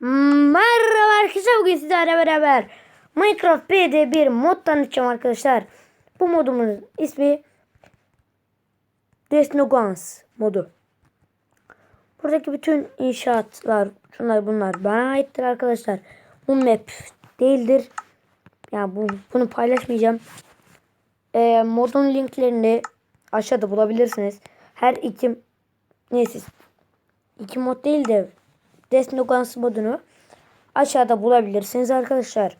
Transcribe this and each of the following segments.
Merhaba arkadaşlar bugün sizlerle beraber Minecraft B'de bir mod tanıtacağım arkadaşlar. Bu modumuzun ismi Desnogans modu. Buradaki bütün inşaatlar, şunlar bunlar bana aittir arkadaşlar. Bu map değildir. Yani bu, bunu paylaşmayacağım. Ee, modun linklerini aşağıda bulabilirsiniz. Her iki neyse iki mod değil de Desnogans modunu aşağıda bulabilirsiniz arkadaşlar.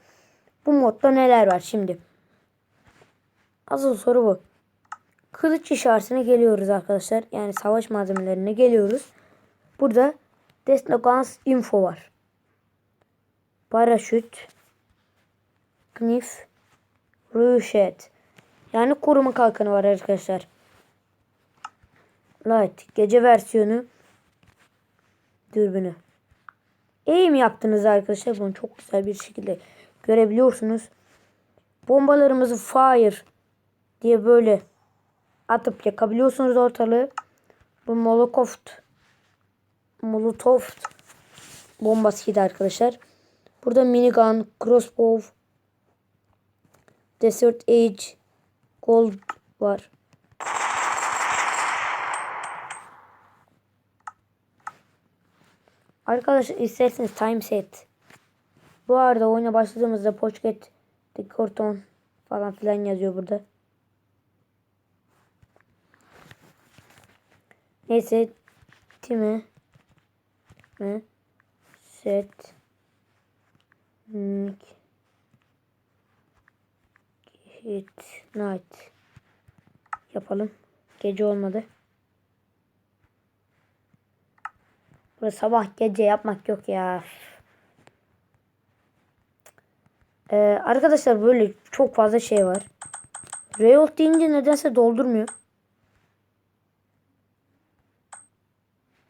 Bu modda neler var şimdi? Asıl soru bu. Kılıç işaretine geliyoruz arkadaşlar. Yani savaş malzemelerine geliyoruz. Burada Desnogans info var. Paraşüt. Knif. Rüşet. Yani koruma kalkanı var arkadaşlar. Light. Gece versiyonu. Dürbünü. Aim yaptınız arkadaşlar. Bunu çok güzel bir şekilde görebiliyorsunuz. Bombalarımızı fire diye böyle atıp yakabiliyorsunuz ortalığı. Bu molotov molotov bombasıydı arkadaşlar. Burada minigun, crossbow, desert age, gold var. Arkadaşlar isterseniz time set. Bu arada oyuna başladığımızda pocket, dekorton falan filan yazıyor burada. Neyse time mi set Nick hit night yapalım. Gece olmadı. Burada sabah gece yapmak yok ya. Ee, arkadaşlar böyle çok fazla şey var. Reyolt deyince nedense doldurmuyor.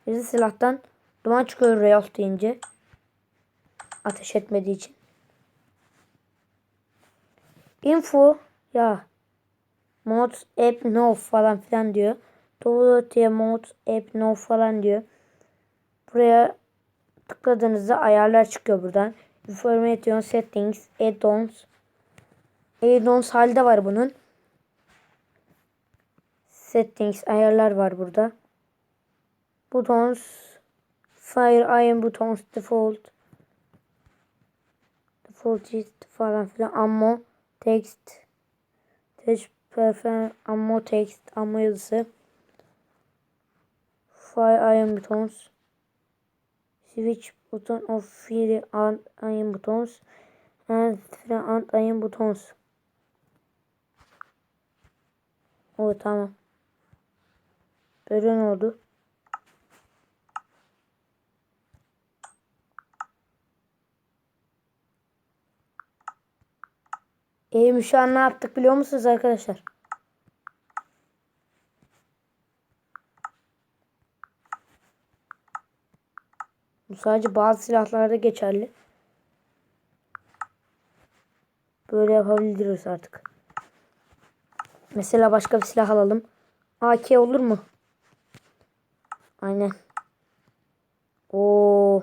Bizi silahtan duman çıkıyor Reyolt deyince. Ateş etmediği için. Info ya mod app no falan filan diyor. Download mod app no falan diyor. Buraya tıkladığınızda ayarlar çıkıyor buradan. Information settings, add-ons. Add-ons halde var bunun. Settings ayarlar var burada. Buttons, fire iron buttons default. Default is falan filan. Ammo, text, text prefer, ammo text, ammo yazısı. Fire iron buttons. Switch button of free and iron buttons and free and iron buttons. O tamam. Böyle ne oldu? Eee şu an ne yaptık biliyor musunuz arkadaşlar? Sadece bazı silahlarda geçerli. Böyle yapabiliriz artık. Mesela başka bir silah alalım. AK olur mu? Aynen. Oo.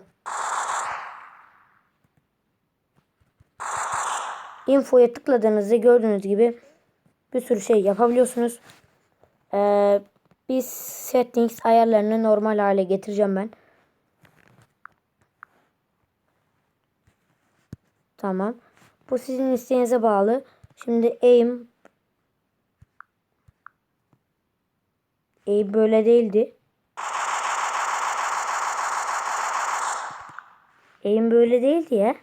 Info'ya tıkladığınızda gördüğünüz gibi bir sürü şey yapabiliyorsunuz. Ee, biz settings ayarlarını normal hale getireceğim ben. Tamam. Bu sizin isteğinize bağlı. Şimdi aim aim böyle değildi. Aim böyle değildi ya.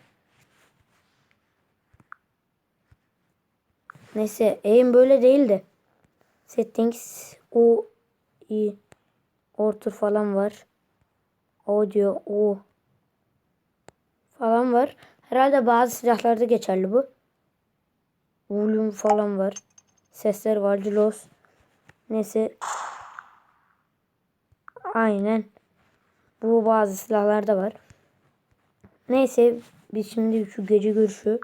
Neyse aim böyle değildi. Settings o i ortur falan var. Audio o falan var. Herhalde bazı silahlarda geçerli bu. Volume falan var. Sesler var. Cilos. Neyse. Aynen. Bu bazı silahlarda var. Neyse. Biz şimdi şu gece görüşü.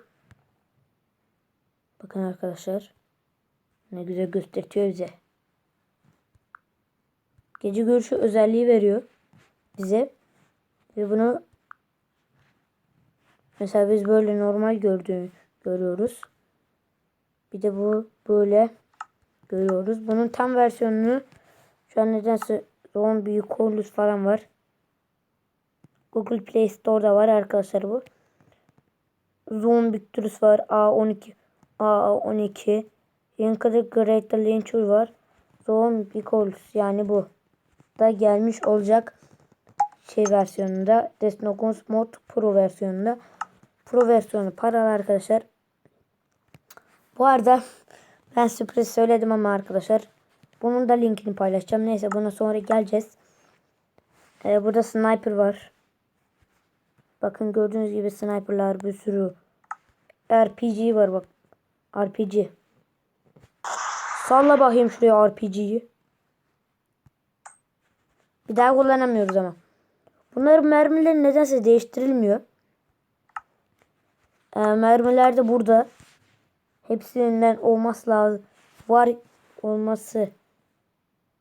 Bakın arkadaşlar. Ne güzel gösteriyor bize. Gece görüşü özelliği veriyor. Bize. Ve bunu Mesela biz böyle normal gördüğü görüyoruz. Bir de bu böyle görüyoruz. Bunun tam versiyonunu şu an nedense Zombie Colus falan var. Google Play Store'da var arkadaşlar bu. Zombicturus var. A12 A12 Yankıda Great Launcher var. Zombie Colus yani bu da gelmiş olacak şey versiyonunda Desnogons Mod Pro versiyonunda Pro versiyonu paralı arkadaşlar. Bu arada ben sürpriz söyledim ama arkadaşlar bunun da linkini paylaşacağım. Neyse buna sonra geleceğiz. Ee, burada sniper var. Bakın gördüğünüz gibi sniperlar bir sürü. RPG var bak. RPG. Salla bakayım şuraya RPG'yi. Bir daha kullanamıyoruz ama. Bunların mermileri nedense değiştirilmiyor. Ee, mermiler de burada. Hepsinden olması lazım. Var olması.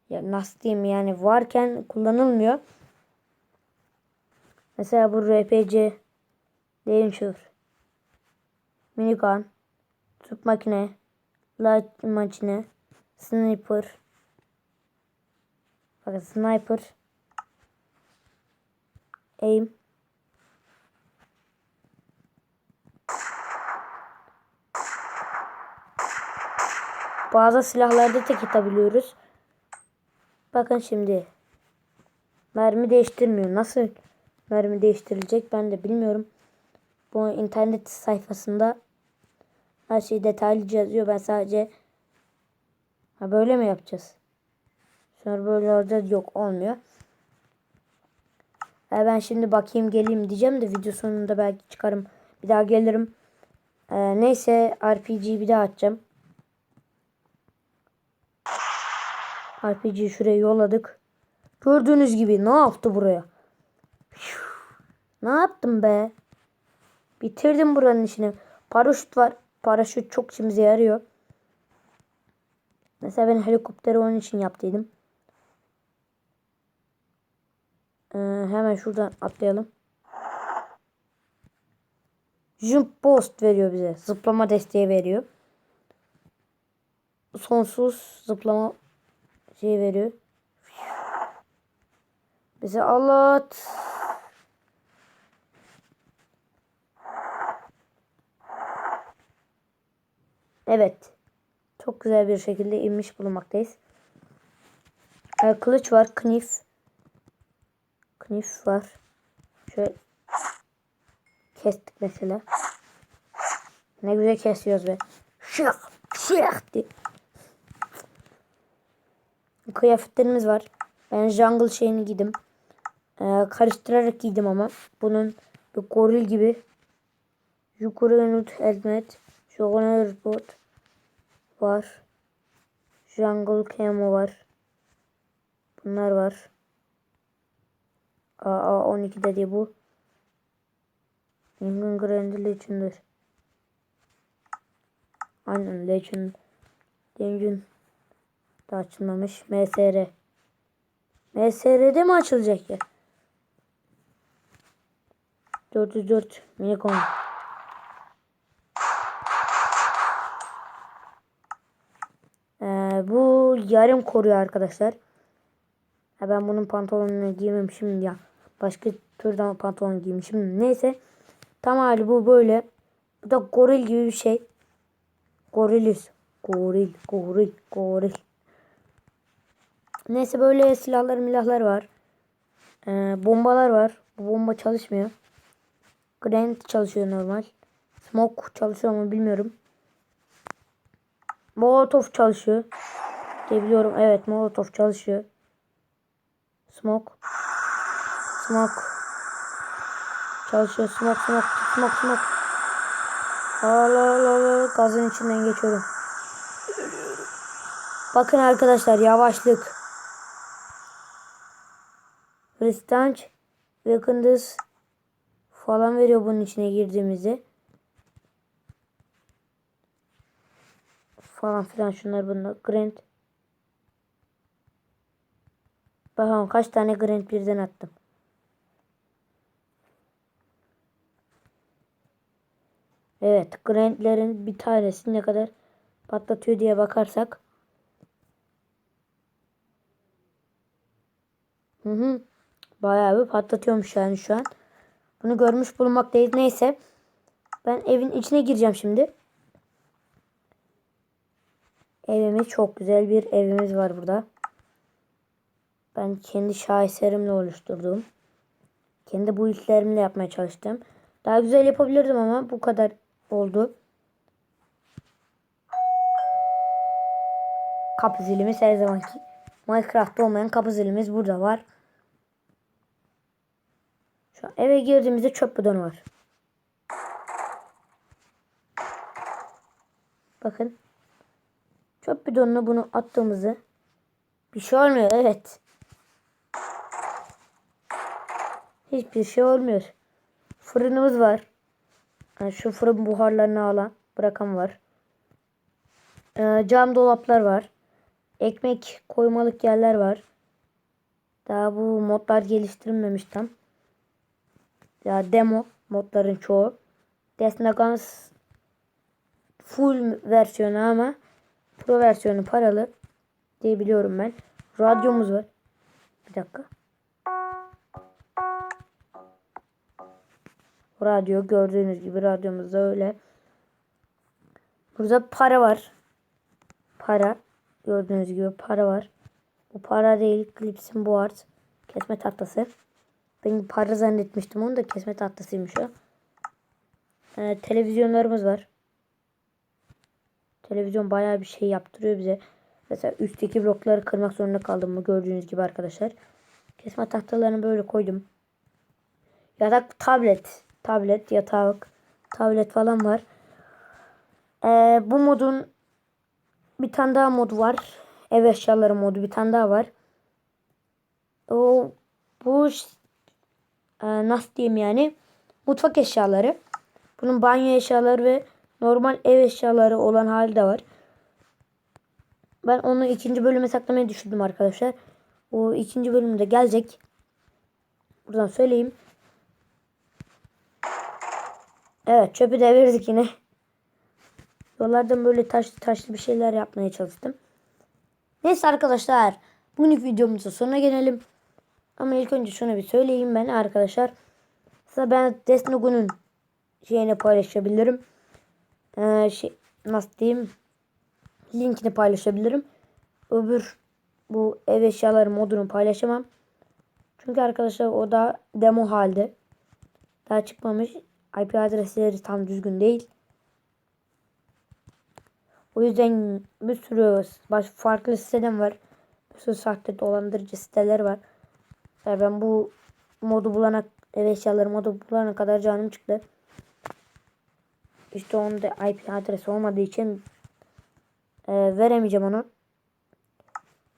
Ya nasıl diyeyim yani varken kullanılmıyor. Mesela bu RPG Launcher Minigun Tüp makine Light makine Sniper Bakın sniper aim bazı silahlarda tek atabiliyoruz. Bakın şimdi mermi değiştirmiyor. Nasıl mermi değiştirilecek ben de bilmiyorum. Bu internet sayfasında her şey detaylıca yazıyor. Ben sadece ha böyle mi yapacağız? Sonra böyle olacak yok olmuyor. E ben şimdi bakayım geleyim diyeceğim de video sonunda belki çıkarım. Bir daha gelirim. E, neyse RPG'yi bir daha açacağım. RPG'yi şuraya yolladık. Gördüğünüz gibi ne yaptı buraya? Ne yaptım be? Bitirdim buranın işini. Paraşüt var. Paraşüt çok işimize yarıyor. Mesela ben helikopteri onun için yaptıydım. Ee, hemen şuradan atlayalım. Jump Boost veriyor bize. Zıplama desteği veriyor. Sonsuz zıplama şey veriyor. Bize Allah Evet. Çok güzel bir şekilde inmiş bulunmaktayız. Ee, kılıç var. Knif. Knif var. Şöyle kestik mesela. Ne güzel kesiyoruz be. Şık şık diye. Kıyafetlerimiz var. Ben jungle şeyini giydim. Ee, karıştırarak giydim ama. Bunun bir goril gibi. Yukarı helmet. Shogun Robot var. Jungle Camo var. Bunlar var. AA 12 dedi bu. Engin Grand Legend'dir. Aynen Legend. Legend da açılmamış. MSR. MSR'de mi açılacak ya? 404 Minicon. Ee, bu yarım koruyor arkadaşlar. Ha, ben bunun pantolonunu giymemişim ya. Başka türden pantolon giymişim. Neyse. Tam hali bu böyle. Bu da goril gibi bir şey. Goriliz. Goril, goril, goril. Neyse böyle silahlar milahlar var. Ee, bombalar var. Bu bomba çalışmıyor. Granit çalışıyor normal. Smoke çalışıyor mu bilmiyorum. Molotov çalışıyor. Diyebiliyorum. Evet Molotov çalışıyor. Smoke. Smoke. Çalışıyor. Smoke smoke smoke smoke. Allah Allah. Gazın içinden geçiyorum. Bakın arkadaşlar yavaşlık. Restance Weakness falan veriyor bunun içine girdiğimizde. falan filan şunlar bunlar. Grant. Bakalım kaç tane Grant birden attım. Evet. Grant'lerin bir tanesi ne kadar patlatıyor diye bakarsak. Hı hı. Bayağı bir patlatıyormuş yani şu an. Bunu görmüş bulunmaktayız. Neyse. Ben evin içine gireceğim şimdi. Evimiz çok güzel bir evimiz var burada. Ben kendi şaheserimle oluşturduğum. Kendi bu işlerimle yapmaya çalıştım. Daha güzel yapabilirdim ama bu kadar oldu. Kapı zilimiz her zamanki. Minecraft'ta olmayan kapı zilimiz burada var. Eve girdiğimizde çöp bidonu var. Bakın. Çöp bidonuna bunu attığımızı bir şey olmuyor. Evet. Hiçbir şey olmuyor. Fırınımız var. Yani şu fırın buharlarını alan bırakan var. Ee, cam dolaplar var. Ekmek koymalık yerler var. Daha bu modlar geliştirilmemiş tam. Ya demo modların çoğu. Desnagans full versiyonu ama pro versiyonu paralı diye biliyorum ben. Radyomuz var. Bir dakika. Radyo gördüğünüz gibi radyomuz da öyle. Burada para var. Para. Gördüğünüz gibi para var. Bu para değil. Clips'in bu art. Kesme tahtası. Ben para zannetmiştim. Onu da kesme tahtasıymış o. Ee, televizyonlarımız var. Televizyon bayağı bir şey yaptırıyor bize. Mesela üstteki blokları kırmak zorunda kaldım bu gördüğünüz gibi arkadaşlar. Kesme tahtalarını böyle koydum. Yatak tablet. Tablet, yatak, tablet falan var. Ee, bu modun bir tane daha modu var. Ev eşyaları modu bir tane daha var. O bu e, nasıl diyeyim yani mutfak eşyaları. Bunun banyo eşyaları ve normal ev eşyaları olan hali de var. Ben onu ikinci bölüme saklamayı düşündüm arkadaşlar. O ikinci bölümde gelecek. Buradan söyleyeyim. Evet çöpü devirdik yine. Yollardan böyle taşlı taşlı bir şeyler yapmaya çalıştım. Neyse arkadaşlar. Bugünkü videomuzun sonuna gelelim. Ama ilk önce şunu bir söyleyeyim ben arkadaşlar. Size ben Desnogu'nun şeyini paylaşabilirim. Ee, şey, nasıl diyeyim? Linkini paylaşabilirim. Öbür bu ev eşyaları modunu paylaşamam. Çünkü arkadaşlar o da demo halde. Daha çıkmamış. IP adresleri tam düzgün değil. O yüzden bir sürü farklı siteden var. Bir sürü sahte dolandırıcı siteler var. Ben bu modu bulana ev eşyaları modu bulana kadar canım çıktı. İşte onda IP adresi olmadığı için e, veremeyeceğim onu.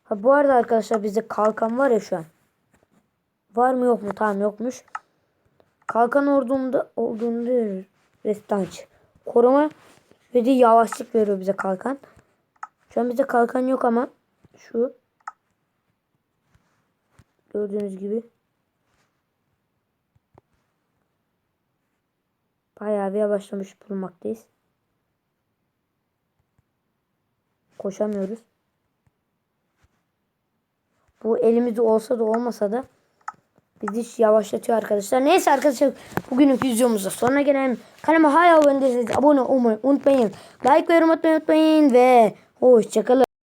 Ha bu arada arkadaşlar bizde kalkan var ya şu an. Var mı yok mu? Tamam yokmuş. Kalkan olduğunda olduğunda restanç. Koruma ve de yavaşlık veriyor bize kalkan. Şu an bizde kalkan yok ama şu gördüğünüz gibi bayağı bir yavaşlamış bulunmaktayız. Koşamıyoruz. Bu elimizde olsa da olmasa da bizi yavaşlatıyor arkadaşlar. Neyse arkadaşlar bugünün videomuzda sonuna gelelim. Kanalıma hala abone değilseniz abone olmayı unutmayın. Like ve yorum atmayı unutmayın ve hoşçakalın.